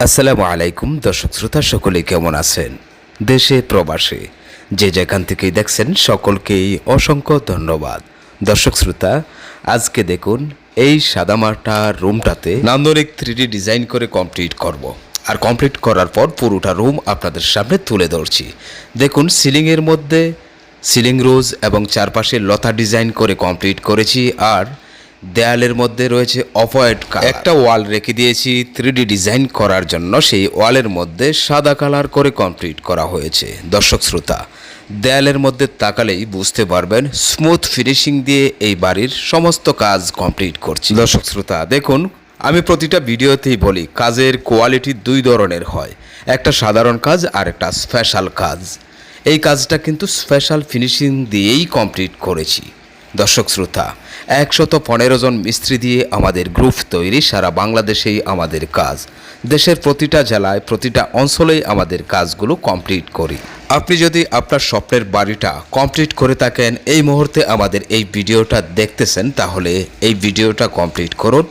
আসসালামু আলাইকুম, দর্শক শ্রোতা, সকলে কেমন আছেন? দেশে, প্রবাসে, যে যেখান থেকেই দেখছেন সকলকেই অসংখ্য ধন্যবাদ। দর্শক শ্রোতা, আজকে দেখুন, এই সাদামাটা রুমটাতে নান্দনিক থ্রি ডিজাইন করে কমপ্লিট করব। আর কমপ্লিট করার পর পুরোটা রুম আপনাদের সামনে তুলে ধরছি। দেখুন, সিলিংয়ের মধ্যে সিলিং রোজ এবং চারপাশে লতা ডিজাইন করে কমপ্লিট করেছি। আর দেয়ালের মধ্যে রয়েছে অফয়েড হোয়াইট একটা ওয়াল রেখে দিয়েছি থ্রি ডিজাইন করার জন্য। সেই ওয়ালের মধ্যে সাদা কালার করে কমপ্লিট করা হয়েছে। দর্শক শ্রোতা, দেয়ালের মধ্যে তাকালেই বুঝতে পারবেন স্মুথ ফিনিশিং দিয়ে এই বাড়ির সমস্ত কাজ কমপ্লিট করছি। দর্শক শ্রোতা, দেখুন, আমি প্রতিটা ভিডিওতেই বলি, কাজের কোয়ালিটি দুই ধরনের হয়। একটা সাধারণ কাজ, আর একটা স্পেশাল কাজ। এই কাজটা কিন্তু স্পেশাল ফিনিশিং দিয়েই কমপ্লিট করেছি। দর্শক শ্রোতা, একশত পনেরো জন মিস্ত্রি দিয়ে আমাদের গ্রুপ তৈরি সারা বাংলাদেশেই আমাদের কাজ। দেশের প্রতিটা জেলায়, প্রতিটা অঞ্চলেই আমাদের কাজগুলো কমপ্লিট করি। আপনি যদি আপনার স্বপ্নের বাড়িটা কমপ্লিট করে থাকেন, এই মুহূর্তে আমাদের এই ভিডিওটা দেখতেছেন, তাহলে এই ভিডিওটা কমপ্লিট করুন,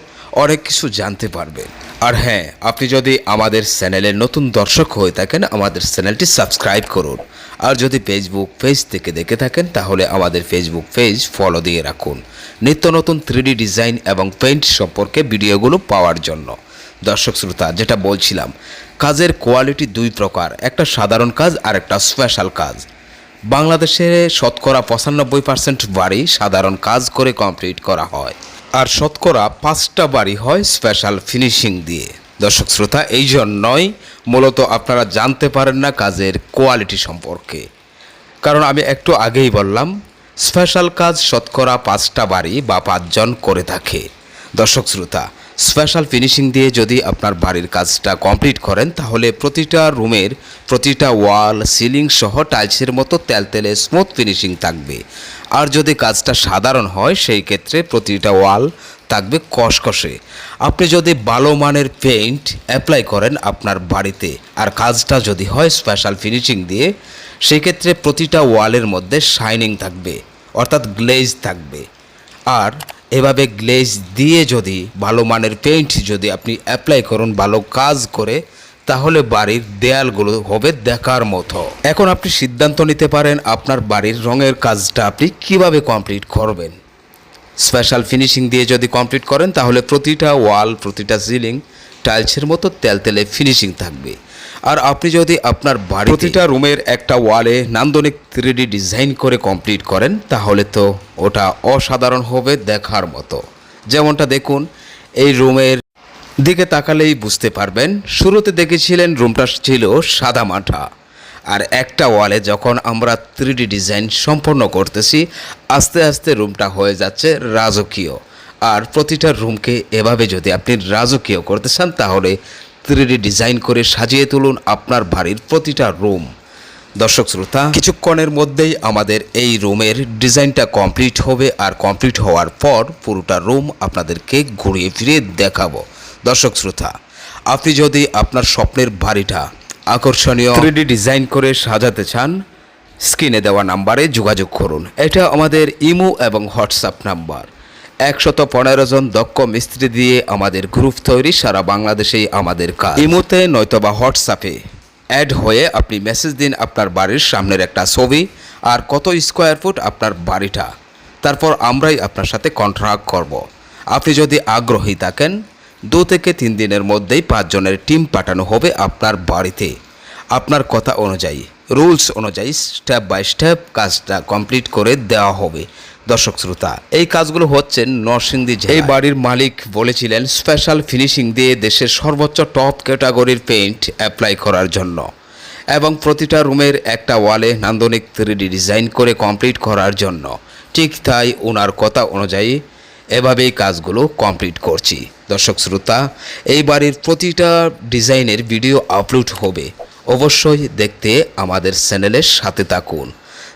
অনেক কিছু জানতে পারবেন। আর হ্যাঁ আপনি যদি আমাদের চ্যানেলের নতুন দর্শক হয়ে থাকেন, আমাদের চ্যানেলটি সাবস্ক্রাইব করুন। আর যদি ফেসবুক পেজ থেকে দেখে থাকেন, তাহলে আমাদের ফেসবুক পেজ ফলো দিয়ে রাখুন। নিত্য নতুন থ্রিডি ডিজাইন এবং পেইন্ট সম্পর্কে ভিডিওগুলো পাওয়ার জন্য। দর্শক শ্রোতা, যেটা বলছিলাম, কাজের কোয়ালিটি দুই প্রকার, একটা সাধারণ কাজ আর একটা স্পেশাল কাজ। বাংলাদেশে শতকরা পঁচানব্বই পার্সেন্ট বাড়ি সাধারণ কাজ করে কমপ্লিট করা হয়, আর শতকরা পাঁচটা বাড়ি হয় স্পেশাল ফিনিশিং দিয়ে। দর্শক শ্রোতা, এই জন্যই মূলত আপনারা জানতে পারেন না কাজের কোয়ালিটি সম্পর্কে। কারণ আমি একটু আগেই বললাম স্পেশাল কাজ শতকরা পাঁচটা বাড়ি বা পাঁচজন করে থাকে। দর্শক শ্রোতা স্পেশাল ফিনিশিং দিয়ে যদি আপনার বাড়ির কাজটা কমপ্লিট করেন, তাহলে প্রতিটা রুমের প্রতিটা ওয়াল সিলিং সহ টাইলসের মতো তেলতেলে স্মুথ ফিনিশিং থাকবে। আর যদি কাজটা সাধারণ হয়, সেই ক্ষেত্রে প্রতিটা ওয়াল থাকবে কষকষে। আপনি যদি ভালো মানের পেইন্ট অ্যাপ্লাই করেন আপনার বাড়িতে, আর কাজটা যদি হয় স্পেশাল ফিনিশিং দিয়ে, সেক্ষেত্রে প্রতিটা ওয়ালের মধ্যে শাইনিং থাকবে, অর্থাৎ গ্লেজ থাকবে। আর এভাবে গ্লেজ দিয়ে যদি ভালো মানের পেইন্ট যদি আপনি অ্যাপ্লাই করুন, ভালো কাজ করে, তাহলে বাড়ির দেয়ালগুলো হবে দেখার মতো। এখন আপনি সিদ্ধান্ত নিতে পারেন আপনার বাড়ির রঙের কাজটা আপনি কীভাবে কমপ্লিট করবেন। স্পেশাল ফিনিশিং দিয়ে যদি কমপ্লিট করেন, তাহলে প্রতিটা ওয়াল প্রতিটা সিলিং টাইলসের মতো তেলতেলে ফিনিশিং থাকবে। আর আপনি যদি আপনার বাড়ি প্রতিটা রুমের একটা ওয়ালে নান্দনিক থ্রিডি ডিজাইন করে কমপ্লিট করেন, তাহলে তো ওটা অসাধারণ হবে দেখার মতো। যেমনটা দেখুন, এই রুমের দিকে তাকালেই বুঝতে পারবেন, শুরুতে দেখেছিলেন রুমটা ছিল সাদা মাঠা। আর একটা ওয়ালে যখন আমরা থ্রিডি ডিজাইন সম্পন্ন করতেছি, আস্তে আস্তে রুমটা হয়ে যাচ্ছে রাজকীয়। আর প্রতিটা রুমকে এভাবে যদি আপনি রাজকীয় করতে চান, তাহলে থ্রিডি ডিজাইন করে সাজিয়ে তুলুন আপনার বাড়ির প্রতিটা রুম। দর্শক শ্রোতা, কিছুক্ষণের মধ্যেই আমাদের এই রুমের ডিজাইনটা কমপ্লিট হবে, আর কমপ্লিট হওয়ার পর পুরোটা রুম আপনাদেরকে ঘুরিয়ে ফিরিয়ে দেখাবো। দর্শক শ্রোতা, আপনি যদি আপনার স্বপ্নের বাড়িটা আকর্ষণীয় থ্রিডি ডিজাইন করে সাজাতে চান স্ক্রিনে দেওয়া নাম্বারে যোগাযোগ করুন। এটা আমাদের ইমো এবং হোয়াটসঅ্যাপ নাম্বার। একশত পনেরো জন দক্ষ মিস্ত্রি দিয়ে আমাদের গ্রুপ তৈরি সারা বাংলাদেশেই আমাদের কাজ। ইমোতে নয়তোবা হোয়াটসঅ্যাপে অ্যাড হয়ে আপনি মেসেজ দিন আপনার বাড়ির সামনের একটা ছবি আর কত স্কোয়ার ফুট আপনার বাড়িটা। তারপর আমরাই আপনার সাথে কন্ট্রাক্ট করব। আপনি যদি আগ্রহী থাকেন দু থেকে তিন দিনের মধ্যেই পাঁচজনের টিম পাঠানো হবে আপনার বাড়িতে। আপনার কথা অনুযায়ী, রুলস অনুযায়ী স্টেপ বাই স্টেপ কাজটা কমপ্লিট করে দেওয়া হবে। দর্শক শ্রোতা, এই কাজগুলো হচ্ছে নরসিংদী এই বাড়ির মালিক বলেছিলেন স্পেশাল ফিনিশিং দিয়ে দেশের সর্বোচ্চ টপ ক্যাটাগরির পেইন্ট অ্যাপ্লাই করার জন্য। এবং প্রতিটা রুমের একটা ওয়ালে নান্দনিক থ্রিডি ডিজাইন করে কমপ্লিট করার জন্য। ঠিক তাই ওনার কথা অনুযায়ী এভাবেই কাজগুলো কমপ্লিট করছি। দর্শক, শ্রোতা, এই বাড়ির প্রতিটা ডিজাইনের ভিডিও আপলোড হবে। অবশ্যই দেখতে আমাদের চ্যানেলের সাথে থাকুন।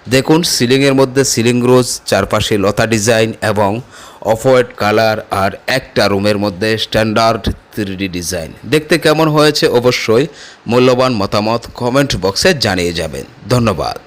দেখুন সিলিংয়ের মধ্যে সিলিং রোজ চারপাশে লতা ডিজাইন এবং অফ হোয়াইট কালার আর একটা রুমের মধ্যে স্ট্যান্ডার্ড থ্রিডি ডিজাইন দেখতে কেমন হয়েছে অবশ্যই মূল্যবান মতামত কমেন্ট বক্সে জানিয়ে যাবেন। ধন্যবাদ।